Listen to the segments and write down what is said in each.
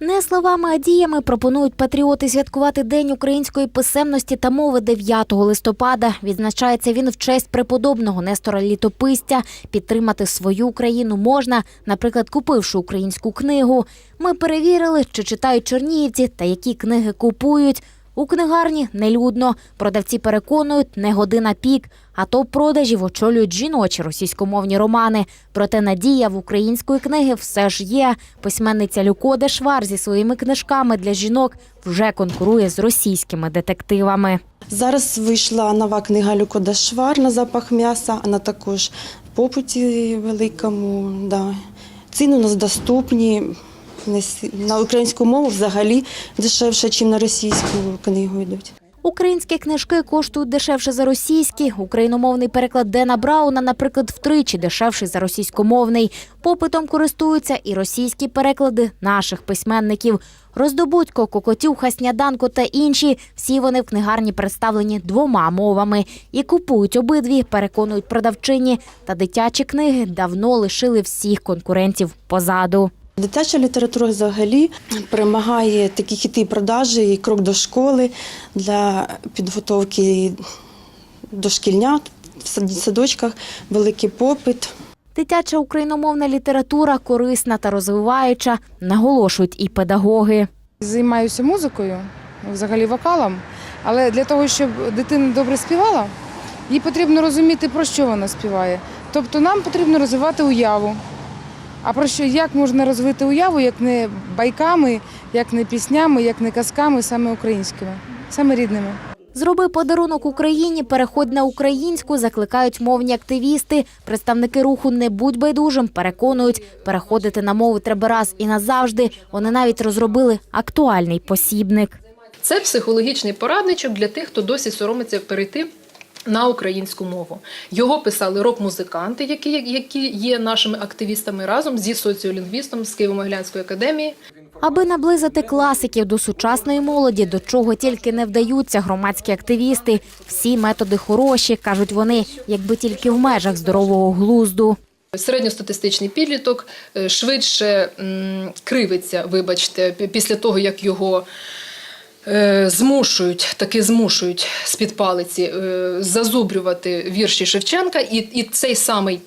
Не словами, а діями пропонують патріоти святкувати День української писемності та мови 9 листопада. Відзначається він в честь преподобного Нестора Літописця. Підтримати свою країну можна, наприклад, купивши українську книгу. Ми перевірили, чи читають чернігівці та які книги купують. У книгарні нелюдно. Продавці переконують, не година пік, а топ продажів очолюють жіночі російськомовні романи. Проте надія в української книги все ж є. Письменниця Люко Дешвар зі своїми книжками для жінок вже конкурує з російськими детективами. Зараз вийшла нова книга Люко Дашвар на запах м'яса, вона також в попиті великому. Да. Ціни у нас доступні. На українську мову взагалі дешевше, ніж на російську книгу йдуть. Українські книжки коштують дешевше за російські. Україномовний переклад Дена Брауна, наприклад, втричі дешевший за російськомовний. Попитом користуються і російські переклади наших письменників. Роздобудько, Кокотюха, Сняданко та інші. Всі вони в книгарні представлені двома мовами. І купують обидві, переконують продавчині. Та дитячі книги давно лишили всіх конкурентів позаду. Дитяча література взагалі перемагає такі хіти продажі і крок до школи для підготовки дошкільнят в садочках, великий попит. Дитяча україномовна література корисна та розвиваюча, наголошують і педагоги. Займаюся музикою, взагалі вокалом, але для того, щоб дитина добре співала, їй потрібно розуміти, про що вона співає. Тобто нам потрібно розвивати уяву. А про що як можна розвити уяву, як не байками, як не піснями, як не казками, саме українськими, саме рідними. Зроби подарунок Україні, переходь на українську, закликають мовні активісти. Представники руху не будь байдужим, переконують, переходити на мову треба раз і назавжди. Вони навіть розробили актуальний посібник. Це психологічний порадничок для тих, хто досі соромиться перейти. На українську мову його писали рок-музиканти, які, які є нашими активістами разом зі соціолінгвістом з Києво-Могилянської академії. Аби наблизити класиків до сучасної молоді, до чого тільки не вдаються громадські активісти. Всі методи хороші, кажуть вони, якби тільки в межах здорового глузду. Середньостатистичний підліток е, швидше кривиться, вибачте, після того, як його змушують, таки змушують з-під палиці е, зазубрювати вірші Шевченка, і, і цей самий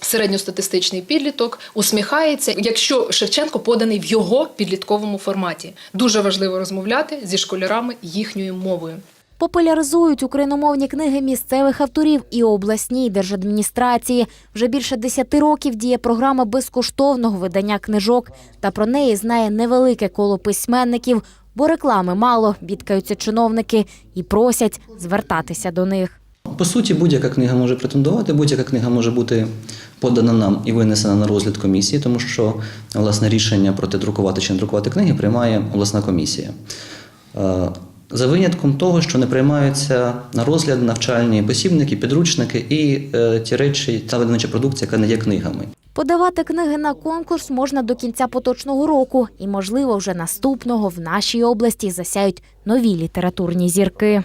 середньостатистичний підліток усміхається, якщо Шевченко поданий в його підлітковому форматі. Дуже важливо розмовляти зі школярами їхньою мовою. Популяризують україномовні книги місцевих авторів і обласній держадміністрації. Вже більше десяти років діє програма безкоштовного видання книжок. Та про неї знає невелике коло письменників, бо реклами мало, бідкаються чиновники і просять звертатися до них. По суті, будь-яка книга може претендувати, будь-яка книга може бути подана нам і винесена на розгляд комісії, тому що власне рішення про те, друкувати чи не друкувати книги приймає обласна комісія. Е, За винятком того, що не приймаються на розгляд навчальні посібники, підручники і е, ті речі, та видавнича продукція, яка не є книгами. Подавати книги на конкурс можна до кінця поточного року, і, можливо, вже наступного в нашій області засяють нові літературні зірки.